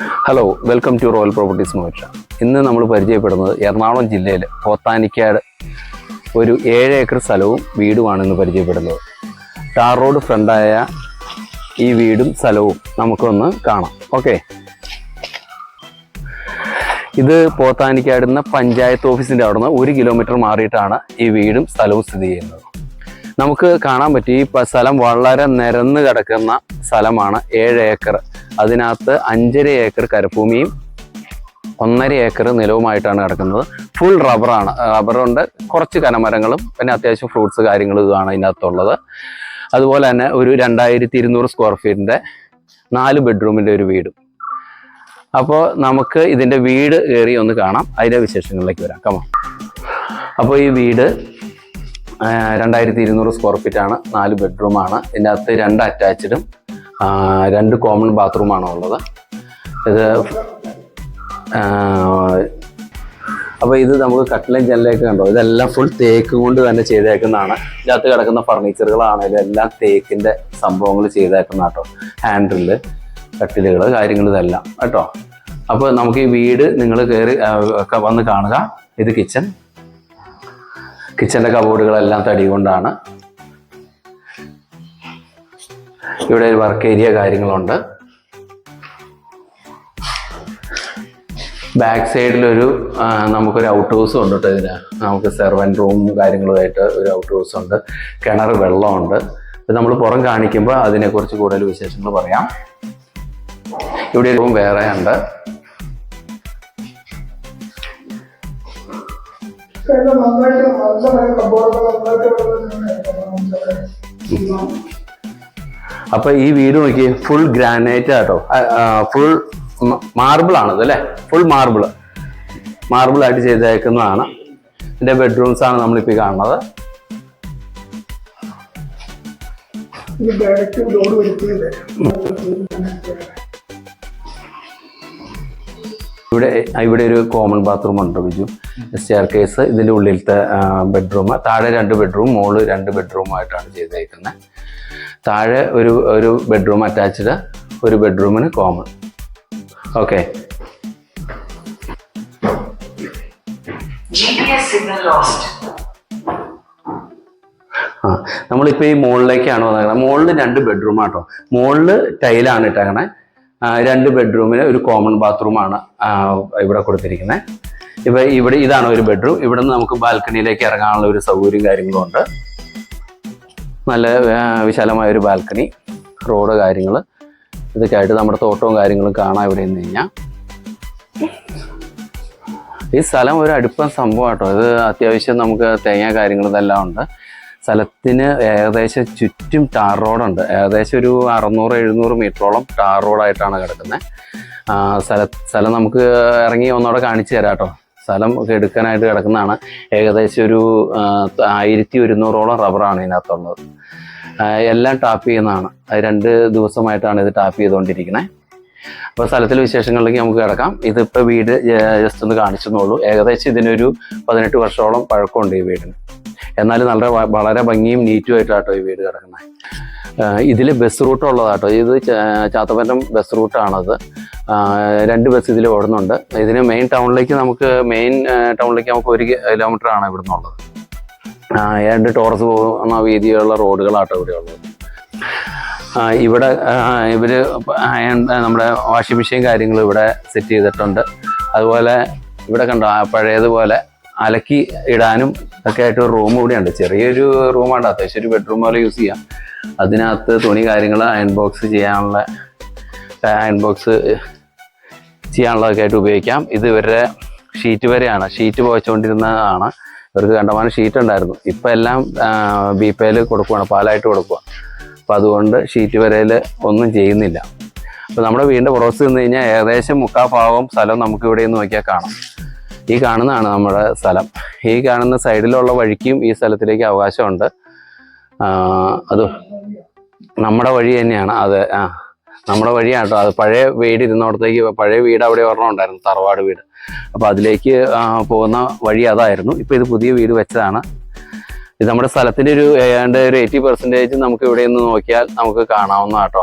Hello welcome to royal properties മോറ്റ ഇന്ന് നമ്മൾ പരിചയപ്പെടുന്നത് എറണാകുളം ജില്ലയിൽ പോത്താനിക്കാട്. ഒരു ഏഴ് ഏക്കർ സ്ഥലവും വീടുമാണ് ഇന്ന് പരിചയപ്പെടുന്നത്. ടാർ റോഡ് ഫ്രണ്ടായ ഈ വീടും സ്ഥലവും നമുക്കൊന്ന് കാണാം. ഓക്കെ ഇത് പോത്താനിക്കാട് എന്ന പഞ്ചായത്ത് ഓഫീസിന്റെ അവിടുന്ന് ഒരു കിലോമീറ്റർ മാറിയിട്ടാണ് ഈ വീടും സ്ഥലവും സ്ഥിതി ചെയ്യുന്നത്. നമുക്ക് കാണാൻ പറ്റും ഈ സ്ഥലം വളരെ നിരന്ന് കിടക്കുന്ന സ്ഥലമാണ് ഏഴ് ഏക്കർ അതിനകത്ത് അഞ്ചര ഏക്കർ കരഭൂമിയും ഒന്നര ഏക്കർ നിലവുമായിട്ടാണ് കിടക്കുന്നത്. ഫുൾ റബ്ബറാണ് റബ്ബറുണ്ട് കുറച്ച് കനമരങ്ങളും പിന്നെ അത്യാവശ്യം ഫ്രൂട്ട്സ് കാര്യങ്ങളും ഇതാണ് ഇതിനകത്തുള്ളത് അതുപോലെ തന്നെ ഒരു രണ്ടായിരത്തി ഇരുന്നൂറ് സ്ക്വയർ ഫീറ്റിന്റെ നാല് ബെഡ്റൂമിന്റെ ഒരു വീടും. അപ്പോൾ നമുക്ക് ഇതിന്റെ വീട് കയറി ഒന്ന് കാണാം. അതിന്റെ വിശേഷങ്ങളിലേക്ക് വരാം. കമാ അപ്പോൾ ഈ വീട് രണ്ടായിരത്തി ഇരുന്നൂറ് സ്ക്വയർ ഫീറ്റ് ആണ്. നാല് ബെഡ്റൂമാണ് ഇതിന്റെ അകത്ത് രണ്ട് അറ്റാച്ച്ഡും രണ്ട് കോമൺ ബാത്റൂമാണ് ഉള്ളത്. ഇത് അപ്പോൾ ഇത് നമുക്ക് കട്ടിലും ജനലൊക്കെ കണ്ടോ? ഇതെല്ലാം ഫുൾ തേക്ക് കൊണ്ട് തന്നെ ചെയ്തേക്കുന്നതാണ്. ഇതിനകത്ത് കിടക്കുന്ന ഫർണിച്ചറുകളാണെങ്കിലും എല്ലാം തേക്കിന്റെ സംഭവങ്ങൾ ചെയ്തേക്കുന്ന കേട്ടോ. ഹാൻഡിൽ കട്ടിലുകൾ കാര്യങ്ങൾ ഇതെല്ലാം കേട്ടോ. അപ്പോൾ നമുക്ക് ഈ വീട് നിങ്ങൾ കയറി വന്ന് കാണുക. ഇത് കിച്ചൺ കിച്ചന്റെ കബോർഡുകളെല്ലാം തടി കൊണ്ടാണ് ഇവിടെ ഒരു വർക്ക് ഏരിയ കാര്യങ്ങളുണ്ട്. ബാക്ക് സൈഡിലൊരു നമുക്കൊരു ഔട്ട് ഹൗസും ഉണ്ട് കേട്ടോ ഇതിന്. നമുക്ക് സെർവൻ റൂം കാര്യങ്ങളുമായിട്ട് ഒരു ഔട്ട് ഹൗസ് ഉണ്ട്. കിണർ വെള്ളമുണ്ട്. ഇത് നമ്മൾ പുറം കാണിക്കുമ്പോൾ അതിനെക്കുറിച്ച് കൂടുതൽ വിശേഷങ്ങൾ പറയാം. ഇവിടെ റൂം വേറെ ഉണ്ട്. നന്നായിട്ട് നല്ല കമ്പോളൊക്കെ നന്നായിട്ട് അപ്പൊ ഈ വീട് നോക്കി ഫുൾ ഗ്രാനൈറ്റ് ആട്ടോ. ഫുൾ മാർബിൾ ആണത് അല്ലേ? ഫുൾ മാർബിൾ മാർബിൾ ആയിട്ട് ചെയ്തേക്കുന്നതാണ്. എന്റെ ബെഡ്റൂംസ് ആണ് നമ്മളിപ്പോ കാണുന്നത്. ഇവിടെ ഇവിടെ ഒരു കോമൺ ബാത്റൂം ഉണ്ട് ബിജു. സ്റ്റെയർ കേസ് ഇതിന്റെ ഉള്ളിലത്തെ ബെഡ്റൂം താഴെ രണ്ട് ബെഡ്റൂം മുകളിൽ രണ്ട് ബെഡ്റൂം ആയിട്ടാണ് ചെയ്തേക്കുന്നത് താഴെ ഒരു ഒരു ബെഡ്റൂം അറ്റാച്ച്ഡ് ഒരു ബെഡ്റൂമിന് കോമൺ ഓക്കെ. ആ നമ്മളിപ്പോൾ ഈ മുകളിലേക്കാണ് വന്നേക്കുന്നത് മുകളിൽ രണ്ട് ബെഡ്റൂം ആട്ടോ. മുകളിൽ ടൈലാണ് ഇട്ടേക്കണേ. രണ്ട് ബെഡ്റൂമിന് ഒരു കോമൺ ബാത്റൂമാണ് ഇവിടെ കൊടുത്തിരിക്കുന്നത് ഇപ്പം ഇവിടെ ഇതാണ് ഒരു ബെഡ്റൂം ഇവിടെ നിന്ന് നമുക്ക് ബാൽക്കണിയിലേക്ക് ഇറങ്ങാനുള്ള ഒരു സൗകര്യം കാര്യങ്ങളും ഉണ്ട്. നല്ല വിശാലമായ ഒരു ബാൽക്കണി റോഡ് കാര്യങ്ങൾ ഇതൊക്കെ ആയിട്ട് നമ്മുടെ തോട്ടവും കാര്യങ്ങളും കാണാം ഇവിടെ നിന്ന് കഴിഞ്ഞാൽ ഈ സ്ഥലം ഒരു അടുപ്പം സംഭവം കേട്ടോ ഇത് അത്യാവശ്യം നമുക്ക് തേങ്ങ കാര്യങ്ങൾ ഇതെല്ലാം ഉണ്ട്. സ്ഥലത്തിന് ഏകദേശം ചുറ്റും ടാർ റോഡുണ്ട്. ഏകദേശം ഒരു അറുന്നൂറ് എഴുന്നൂറ് മീറ്ററോളം ടാർ റോഡായിട്ടാണ് കിടക്കുന്നത്. സ്ഥല സ്ഥലം നമുക്ക് ഇറങ്ങി ഒന്നോടെ കാണിച്ചു തരാം കേട്ടോ സ്ഥലം ഒക്കെ എടുക്കാനായിട്ട് കിടക്കുന്നതാണ്. ഏകദേശം ഒരു ആയിരത്തി ഒരുന്നൂറോളം റബ്ബറാണ് ഇതിനകത്തുള്ളത്. എല്ലാം ടാപ്പ് ചെയ്യുന്നതാണ്. രണ്ട് ദിവസമായിട്ടാണ് ഇത് ടാപ്പ് ചെയ്തുകൊണ്ടിരിക്കുന്നത്. അപ്പോൾ സ്ഥലത്തിലെ വിശേഷങ്ങളിലേക്ക് നമുക്ക് കിടക്കാം. ഇതിപ്പോൾ വീട് ജസ്റ്റ് ഒന്ന് കാണിച്ചെന്നുള്ളൂ ഏകദേശം ഇതിനൊരു പതിനെട്ട് വർഷത്തോളം പഴക്കമുണ്ട് ഈ വീടിന്. എന്നാലും നല്ല വളരെ ഭംഗിയും നീറ്റും ആയിട്ടാട്ടോ ഈ വീട് കിടക്കുന്നത്. ഇതിൽ ബസ് റൂട്ട് ഉള്ളതാട്ടോ. ഇത് ചാത്തപ്പറ്റം ബസ് റൂട്ടാണത് രണ്ട് ബസ് ഇതിൽ ഓടുന്നുണ്ട്. ഇതിന് മെയിൻ ടൗണിലേക്ക് നമുക്ക് മെയിൻ ടൗണിലേക്ക് നമുക്ക് ഒരു കിലോമീറ്റർ ആണ് ഇവിടെ നിന്നുള്ളത് രണ്ട് ടോറസ് പോകുന്ന വീതിയുള്ള റോഡുകളാട്ടോ ഇവിടെ ഉള്ളത്. ഇവിടെ ഇവർ നമ്മുടെ വാഷിംഗ് മെഷീൻ കാര്യങ്ങൾ ഇവിടെ സെറ്റ് ചെയ്തിട്ടുണ്ട്. അതുപോലെ ഇവിടെ കണ്ടോ പഴയതുപോലെ അലക്കി ഇടാനും ഒക്കെ ആയിട്ട് ഒരു റൂം കൂടിയുണ്ട് ചെറിയൊരു റൂമാണ് അത്യാവശ്യം ഒരു ബെഡ്റൂം പോലെ യൂസ് ചെയ്യാം. അതിനകത്ത് തുണി കാര്യങ്ങൾ അയൺ ബോക്സ് ചെയ്യാനുള്ള അയൺ ബോക്സ് ചെയ്യാനുള്ളതൊക്കെ ആയിട്ട് ഉപയോഗിക്കാം. ഇത് ഇവരുടെ ഷീറ്റ് വരെയാണ്. ഷീറ്റ് പോയിച്ചുകൊണ്ടിരുന്നതാണ് ഇവർക്ക് കണ്ടമാനം ഷീറ്റ് ഉണ്ടായിരുന്നു. ഇപ്പം എല്ലാം ബി പേയിൽ കൊടുക്കുവാണ്. പാലായിട്ട് കൊടുക്കുക അപ്പം അതുകൊണ്ട് ഷീറ്റ് വരയിൽ ഒന്നും ചെയ്യുന്നില്ല. അപ്പോൾ നമ്മുടെ വീടിന്റെ പുറത്ത് നിന്ന് കഴിഞ്ഞാൽ ഏകദേശം മുക്കാൽ ഭാഗം സ്ഥലം നമുക്ക് ഇവിടെ നിന്ന് നോക്കിയാൽ കാണാം. ഈ കാണുന്നതാണ് നമ്മുടെ സ്ഥലം. ഈ കാണുന്ന സൈഡിലുള്ള വഴിക്കും ഈ സ്ഥലത്തിലേക്ക് അവകാശമുണ്ട്. അത് നമ്മുടെ വഴി തന്നെയാണ്. അത് ആ നമ്മുടെ വഴിയാണ് കേട്ടോ അത് പഴയ വീട് ഇരുന്നോടത്തേക്ക് പഴയ വീട് അവിടെ ഒരെണ്ണം ഉണ്ടായിരുന്നു തറവാട് വീട്. അപ്പോൾ അതിലേക്ക് പോകുന്ന വഴി അതായിരുന്നു. ഇപ്പോൾ ഇത് പുതിയ വീട് വെച്ചതാണ്. ഇത് നമ്മുടെ സ്ഥലത്തിന്റെ ഒരു ഏതാണ്ട് ഒരു എയ്റ്റി പെർസെന്റേജ് നമുക്ക് ഇവിടെ നിന്ന് നോക്കിയാൽ നമുക്ക് കാണാവുന്ന കേട്ടോ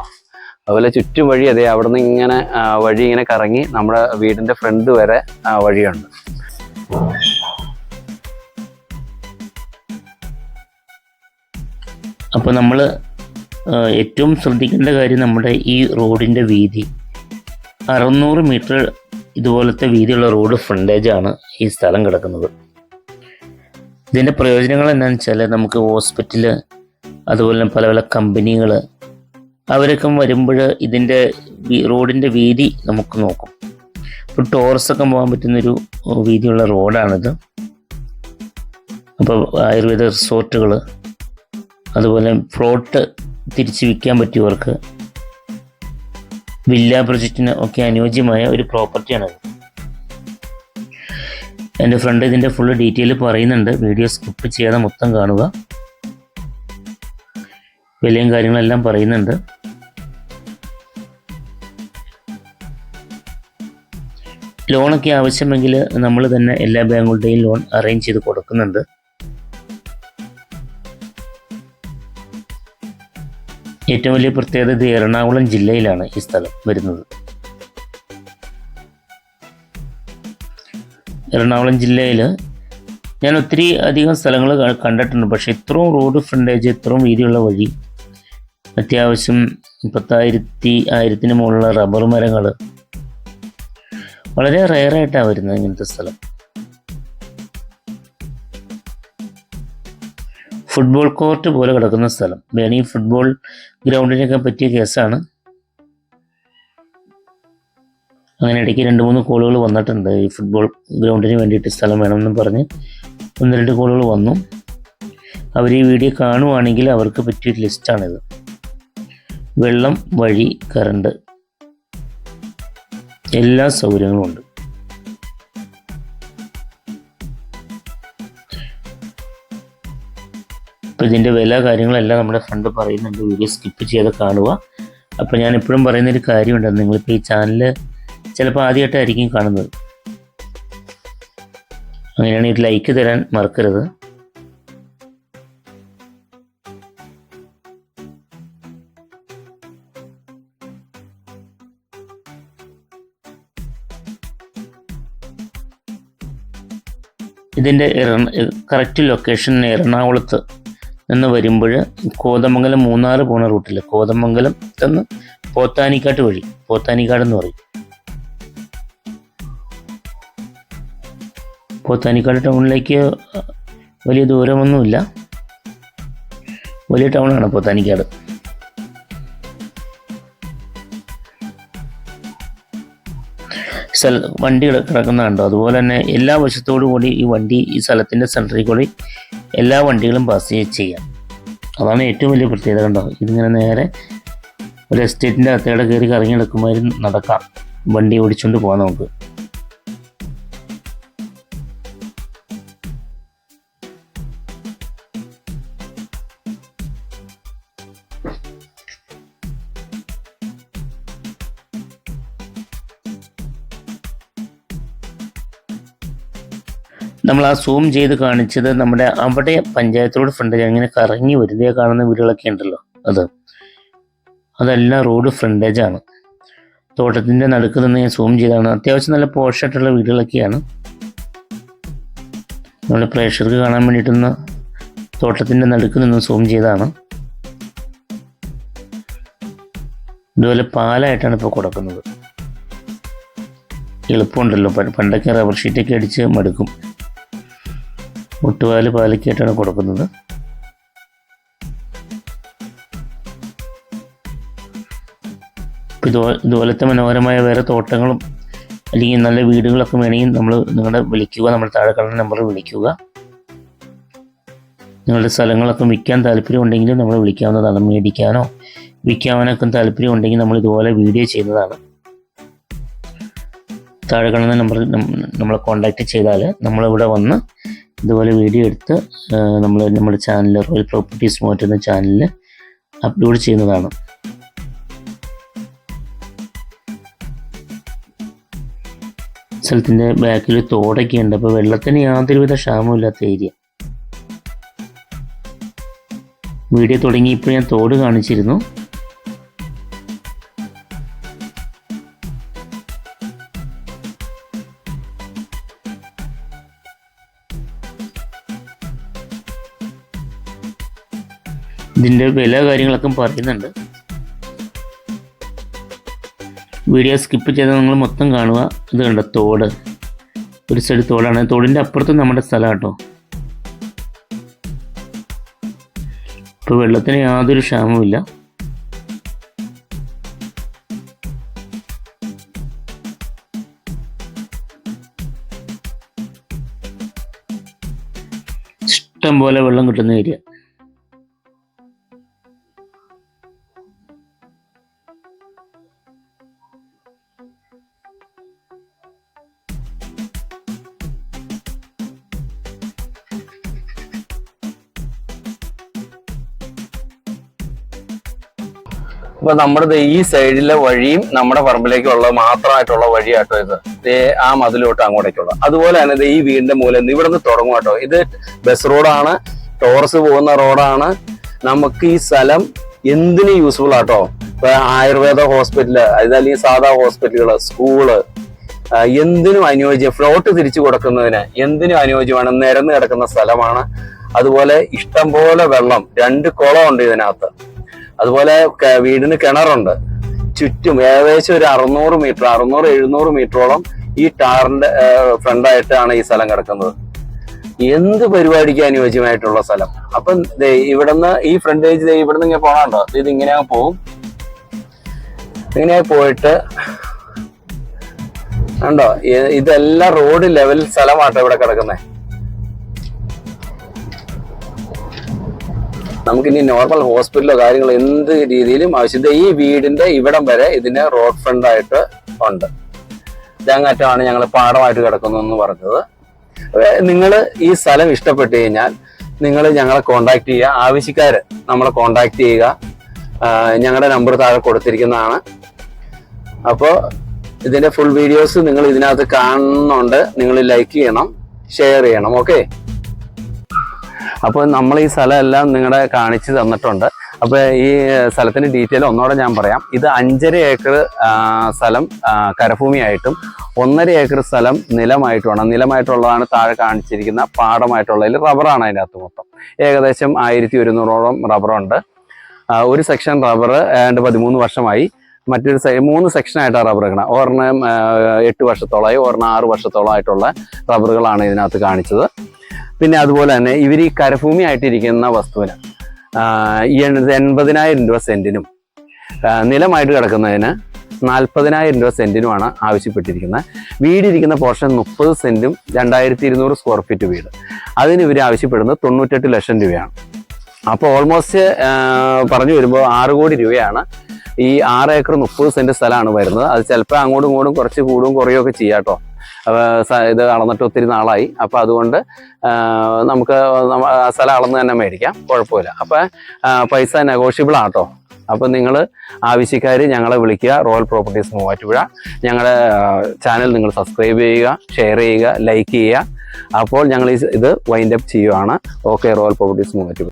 അതുപോലെ ചുറ്റും വഴി അതെ അവിടെ നിന്ന് ഇങ്ങനെ വഴി ഇങ്ങനെ കറങ്ങി നമ്മുടെ വീടിന്റെ ഫ്രണ്ട് വരെ വഴിയുണ്ട്. അപ്പോൾ നമ്മൾ ഏറ്റവും ശ്രദ്ധിക്കേണ്ട കാര്യം നമ്മുടെ ഈ റോഡിന്റെ വീതി. അറുന്നൂറ് മീറ്റർ ഇതുപോലത്തെ വീതിയുള്ള റോഡ് ഫ്രണ്ടേജാണ് ഈ സ്ഥലം കിടക്കുന്നത്. ഇതിന്റെ പ്രയോജനങ്ങൾ എന്താണെന്ന് വെച്ചാൽ നമുക്ക് ഹോസ്പിറ്റൽ അതുപോലെ പല പല കമ്പനികൾ അവരൊക്കെ വരുമ്പോൾ ഇതിന്റെ റോഡിന്റെ വീതി നമുക്ക് നോക്കും. ഇപ്പോൾ ടോറസൊക്കെ പോകാൻ പറ്റുന്നൊരു വീതിയുള്ള റോഡാണിത്. അപ്പോൾ ആയുർവേദ റിസോർട്ടുകൾ അതുപോലെ ഫ്ലോട്ട് തിരിച്ച് വിൽക്കാൻ പറ്റിയവർക്ക് വില്ല പ്രൊജക്റ്റിന് ഒക്കെ അനുയോജ്യമായ ഒരു പ്രോപ്പർട്ടിയാണത്. എന്റെ ഫ്രണ്ട് ഇതിന്റെ ഫുള്ള് ഡീറ്റെയിൽ പറയുന്നുണ്ട്. വീഡിയോ സ്കിപ്പ് ചെയ്യാതെ മൊത്തം കാണുക. വിലയും കാര്യങ്ങളെല്ലാം പറയുന്നുണ്ട്. ലോണൊക്കെ ആവശ്യമെങ്കിൽ നമ്മൾ തന്നെ എല്ലാ ബാങ്കുകളുടെയും ലോൺ അറേഞ്ച് ചെയ്ത് കൊടുക്കുന്നുണ്ട്. ഏറ്റവും വലിയ പ്രത്യേകത ഇത് എറണാകുളം ജില്ലയിലാണ് ഈ സ്ഥലം വരുന്നത്. എറണാകുളം ജില്ലയിൽ ഞാൻ ഒത്തിരി അധികം സ്ഥലങ്ങൾ കണ്ടിട്ടുണ്ട്. പക്ഷേ ഇത്രയും റോഡ് ഫ്രണ്ടേജ് ഇത്രയും വീതിയുള്ള വഴി അത്യാവശ്യം പത്തായിരത്തി ആയിരത്തിന് മുകളിലുള്ള റബ്ബർ മരങ്ങൾ വളരെ റയറായിട്ടാണ് വരുന്നത് ഇങ്ങനത്തെ സ്ഥലം. ഫുട്ബോൾ കോർട്ട് പോലെ കിടക്കുന്ന സ്ഥലം. വേണമെങ്കിൽ ഫുട്ബോൾ ഗ്രൗണ്ടിനൊക്കെ പറ്റിയ കേസാണ്. അങ്ങനെ ഇടയ്ക്ക് രണ്ട് മൂന്ന് കോളുകൾ വന്നിട്ടുണ്ട്. ഈ ഫുട്ബോൾ ഗ്രൗണ്ടിന് വേണ്ടിയിട്ട് സ്ഥലം വേണമെന്നും പറഞ്ഞ് ഒന്ന് രണ്ട് കോളുകൾ വന്നു. അവർ ഈ വീഡിയോ കാണുവാണെങ്കിൽ അവർക്ക് പറ്റിയൊരു ലിസ്റ്റാണിത്. വെള്ളം വഴി കറണ്ട്. എല്ലാ സൗകര്യങ്ങളും ഉണ്ട്. ഇതിന്റെ വില കാര്യങ്ങളെല്ലാം നമ്മുടെ ഫ്രണ്ട് പറയുന്നുണ്ട്. വീഡിയോ സ്കിപ്പ് ചെയ്ത് കാണുക. അപ്പോൾ ഞാൻ എപ്പോഴും പറയുന്നൊരു കാര്യമുണ്ട്. നിങ്ങളിപ്പോൾ ഈ ചാനൽ ചിലപ്പോൾ ആദ്യമായിട്ടായിരിക്കും കാണുന്നത്. അങ്ങനെയാണെങ്കിൽ ലൈക്ക് തരാൻ മറക്കരുത്. ഇതിന്റെ കറക്റ്റ് ലൊക്കേഷൻ എറണാകുളത്ത്. നിന്ന് വരുമ്പോൾ കോതമംഗലം മൂന്നാർ പോണ റൂട്ടിൽ കോതമംഗലം നിന്ന് പോത്താനിക്കാട്ട് വഴി. പോത്താനിക്കാട് എന്ന് പറയും. പോത്താനിക്കാട് ടൗണിലേക്ക് വലിയ ദൂരമൊന്നുമില്ല. വലിയ ടൗണാണ് പോത്താനിക്കാട്. സ്ഥല വണ്ടി കിടക്കുന്നുണ്ടോ. അതുപോലെ തന്നെ എല്ലാ വശത്തോടു കൂടി ഈ വണ്ടി ഈ സ്ഥലത്തിന്റെ സെൻട്രിൽ കൂടി എല്ലാ വണ്ടികളും പാസ് ചെയ്യാം. അതാണ് ഏറ്റവും വലിയ പ്രത്യേകത കണ്ടോ? ഇതിങ്ങനെ നേരെ ഒരു എസ്റ്റേറ്റിന്റെ അകത്തേടെ കയറി കറങ്ങി നടക്കുമ്പോൾ നടക്കാം. വണ്ടി ഓടിച്ചുകൊണ്ട് പോകാം നമുക്ക്. നമ്മൾ ആ സൂം ചെയ്ത് കാണിച്ചത് നമ്മുടെ അവിടെ പഞ്ചായത്തോട് ഫ്രണ്ടിൽ അങ്ങനെ കറങ്ങി വെറുതെ കാണുന്ന വീടുകളൊക്കെ ഉണ്ടല്ലോ അത്. അതെല്ലാം റോഡ് ഫ്രണ്ടേജ് ആണ്. തോട്ടത്തിന്റെ നടുക്ക് നിന്ന് ഞാൻ സൂം ചെയ്താണ് അത്യാവശ്യം നല്ല പോഷായിട്ടുള്ള വീടുകളൊക്കെയാണ്. നമ്മുടെ പ്രേക്ഷകർക്ക് കാണാൻ വേണ്ടിയിട്ടൊന്ന് തോട്ടത്തിന്റെ നടുക്ക് നിന്ന് സൂം ചെയ്താണ് ഇതുപോലെ പാലായിട്ടാണ് ഇപ്പോൾ കൊടുക്കുന്നത്. എളുപ്പമുണ്ടല്ലോ. പണ്ടൊക്കെ റബ്ബർ ഷീറ്റൊക്കെ അടിച്ച് മടുക്കും. മുട്ടുപാൽ പാലിക്കായിട്ടാണ് കൊടുക്കുന്നത്. ഇതുപോലത്തെ മനോഹരമായ വേറെ തോട്ടങ്ങളും അല്ലെങ്കിൽ നല്ല വീടുകളൊക്കെ വേണമെങ്കിൽ നമ്മൾ നിങ്ങളുടെ വിളിക്കുക നമ്മൾ താഴെ കാണുന്ന നമ്പറിൽ വിളിക്കുക. നിങ്ങളുടെ സ്ഥലങ്ങളൊക്കെ വിൽക്കാൻ താല്പര്യം ഉണ്ടെങ്കിൽ നമ്മൾ വിളിക്കാവുന്നതാണ്. മേടിക്കാനോ വിൽക്കാനൊക്കെ താല്പര്യം ഉണ്ടെങ്കിൽ നമ്മൾ ഇതുപോലെ വീഡിയോ ചെയ്യുന്നതാണ്. താഴെ കാണുന്ന നമ്പറിൽ നമ്മളെ കോൺടാക്റ്റ് ചെയ്താൽ നമ്മളിവിടെ വന്ന് ഇതുപോലെ വീഡിയോ എടുത്ത് നമ്മൾ നമ്മുടെ ചാനലിൽ റോയൽ പ്രോപ്പർട്ടീസ് മോറ്റ് എന്ന ചാനലിൽ അപ്ലോഡ് ചെയ്യുന്നതാണ്. സ്ഥലത്തിന്റെ ബാക്കിൽ തോടൊക്കെ ഉണ്ട്. അപ്പോൾ വെള്ളത്തിന് യാതൊരുവിധ ക്ഷാമവും ഇല്ലാത്ത ഏരിയ വീഡിയോ തുടങ്ങിയപ്പോൾ ഞാൻ തോട് കാണിച്ചിരുന്നു. ഇതിന്റെ വില കാര്യങ്ങളൊക്കെ പറയുന്നുണ്ട്. വീഡിയോ സ്കിപ്പ് ചെയ്ത് നിങ്ങൾ മൊത്തം കാണുക. ഇത് കണ്ട? തോട്. ഒരു സൈഡ് തോടാണ്. തോടിന്റെ അപ്പുറത്ത് നമ്മുടെ സ്ഥലം കേട്ടോ. ഇപ്പോൾ വെള്ളത്തിന് യാതൊരു ക്ഷാമവുമില്ല ഇഷ്ടം പോലെ വെള്ളം കിട്ടുന്ന ഏരിയ അപ്പൊ നമ്മുടെ ഈ സൈഡിലെ വഴിയും നമ്മുടെ പറമ്പിലേക്കുള്ള മാത്രമായിട്ടുള്ള വഴിയാട്ടോ ഇത്. ആ മതിലോട്ട് അങ്ങോട്ടേക്കുള്ള. അതുപോലെ തന്നെ ഈ വീടിന്റെ മൂലം ഇവിടെ നിന്ന് തുടങ്ങും കേട്ടോ. ഇത് ബസ് റോഡാണ് ടോറസ് പോകുന്ന റോഡാണ് നമുക്ക് ഈ സ്ഥലം എന്തിനും യൂസ്ഫുൾ ആട്ടോ ഇപ്പൊ ആയുർവേദ ഹോസ്പിറ്റൽ അതല്ലെങ്കിൽ സാധാ ഹോസ്പിറ്റലുകൾ സ്കൂൾ എന്തിനും അനുയോജ്യം ഫ്ലോട്ട് തിരിച്ചു കൊടുക്കുന്നതിന് എന്തിനും അനുയോജ്യമാണ് നിരന്ന് കിടക്കുന്ന സ്ഥലമാണ്. അതുപോലെ ഇഷ്ടം പോലെ വെള്ളം രണ്ട് കുളമുണ്ട് ഇതിനകത്ത്. അതുപോലെ വീടിന് കിണറുണ്ട്. ചുറ്റും ഏകദേശം ഒരു അറുന്നൂറ് മീറ്റർ അറുന്നൂറ് എഴുന്നൂറ് മീറ്ററോളം ഈ ടാറിന്റെ ഫ്രണ്ടായിട്ടാണ് ഈ സ്ഥലം കിടക്കുന്നത്. എന്ത് പരിപാടിക്ക് അനുയോജ്യമായിട്ടുള്ള സ്ഥലം? അപ്പം ഇവിടുന്ന് ഈ ഫ്രണ്ടേജ് ഇവിടുന്ന് ഇങ്ങനെ പോകണ്ടോ ഇത് ഇങ്ങനെ പോകും ഇങ്ങനെ പോയിട്ട് കണ്ടോ? ഇതെല്ലാം റോഡ് ലെവൽ സ്ഥലമാട്ടോ ഇവിടെ കിടക്കുന്നത് നമുക്കിനി നോർമൽ ഹോസ്പിറ്റലോ കാര്യങ്ങളോ എന്ത് രീതിയിലും ആവശ്യം ഈ വീടിന്റെ ഇവിടം വരെ ഇതിന് റോഡ് ഫ്രണ്ട് ആയിട്ട് ഉണ്ട്. ഇതങ്ങറ്റമാണ് ഞങ്ങൾ പാടമായിട്ട് കിടക്കുന്നു എന്ന് പറഞ്ഞത്. നിങ്ങൾ ഈ സ്ഥലം ഇഷ്ടപ്പെട്ടു കഴിഞ്ഞാൽ നിങ്ങൾ ഞങ്ങളെ കോണ്ടാക്ട് ചെയ്യുക. ആവശ്യക്കാര് നമ്മളെ കോണ്ടാക്ട് ചെയ്യുക. ഞങ്ങളുടെ നമ്പർ താഴെ കൊടുത്തിരിക്കുന്നതാണ്. അപ്പോൾ ഇതിന്റെ ഫുൾ വീഡിയോസ് നിങ്ങൾ ഇതിനകത്ത് കാണുന്നുണ്ട്. നിങ്ങൾ ലൈക്ക് ചെയ്യണം ഷെയർ ചെയ്യണം ഓക്കെ അപ്പോൾ നമ്മൾ ഈ സ്ഥലമെല്ലാം നിങ്ങളെ കാണിച്ചു തന്നിട്ടുണ്ട്. അപ്പോൾ ഈ സ്ഥലത്തിന്റെ ഡീറ്റെയിൽ ഒന്നുകൂടെ ഞാൻ പറയാം. ഇത് അഞ്ചര ഏക്കർ സ്ഥലം കരഭൂമിയായിട്ടും ഒന്നര ഏക്കർ സ്ഥലം നിലമായിട്ടുമാണ് നിലമായിട്ടുള്ളതാണ് താഴെ കാണിച്ചിരിക്കുന്ന പാടമായിട്ടുള്ളതിൽ റബ്ബറാണ് അതിന്റെ അകത്ത് മൊത്തം. ഏകദേശം ആയിരത്തി ഒരുന്നൂറോളം റബ്ബറുണ്ട്. ഒരു സെക്ഷൻ റബ്ബർ ഏതാണ്ട് പതിമൂന്ന് വർഷമായി. മറ്റൊരു മൂന്ന് സെക്ഷനായിട്ടാണ് റബ്ബർ വെക്കണം ഒരെണ്ണം എട്ട് വർഷത്തോളമായി ഒരെണ്ണം ആറ് വർഷത്തോളമായിട്ടുള്ള റബ്ബറുകളാണ് ഇതിനകത്ത് കാണിച്ചത്. പിന്നെ അതുപോലെ തന്നെ ഇവർ ഈ കരഭൂമി ആയിട്ടിരിക്കുന്ന വസ്തുവിന് എൺപതിനായിരം രൂപ സെന്റിനും നിലമായിട്ട് കിടക്കുന്നതിന് നാൽപ്പതിനായിരം രൂപ സെന്റിനുമാണ് ആവശ്യപ്പെട്ടിരിക്കുന്നത്. വീടിരിക്കുന്ന പോർഷൻ മുപ്പത് സെന്റും രണ്ടായിരത്തി ഇരുന്നൂറ് സ്ക്വയർ ഫീറ്റ് വീട്. അതിന് ഇവർ ആവശ്യപ്പെടുന്നത് തൊണ്ണൂറ്റെട്ട് ലക്ഷം രൂപയാണ്. അപ്പോൾ ഓൾമോസ്റ്റ് പറഞ്ഞു വരുമ്പോൾ ആറ് കോടി രൂപയാണ് ഈ ആറ് ഏക്കർ മുപ്പത് സെന്റ് സ്ഥലമാണ് വരുന്നത്. അത് ചിലപ്പോൾ അങ്ങോട്ടും ഇങ്ങോട്ടും കുറച്ച് കൂടും കുറയും ഒക്കെ ചെയ്യാം കേട്ടോ. ഇത് അളന്നിട്ട് ഒത്തിരി നാളായി. അപ്പൊ അതുകൊണ്ട് നമുക്ക് സ്ഥലം അളന്ന് തന്നെ മേടിക്കാം. കുഴപ്പമില്ല. അപ്പൊ ആ, പൈസ നെഗോഷ്യബിൾ ആട്ടോ അപ്പൊ നിങ്ങൾ ആവശ്യക്കാർ ഞങ്ങളെ വിളിക്കുക. Royal properties Muvattupuzha. ഞങ്ങളുടെ ചാനൽ നിങ്ങൾ സബ്സ്ക്രൈബ് ചെയ്യുക ഷെയർ ചെയ്യുക ലൈക്ക് ചെയ്യുക. അപ്പോൾ ഞങ്ങൾ ഇത് വൈൻഡപ്പ് ചെയ്യുവാണ്. Okay royal properties Muvattupuzha.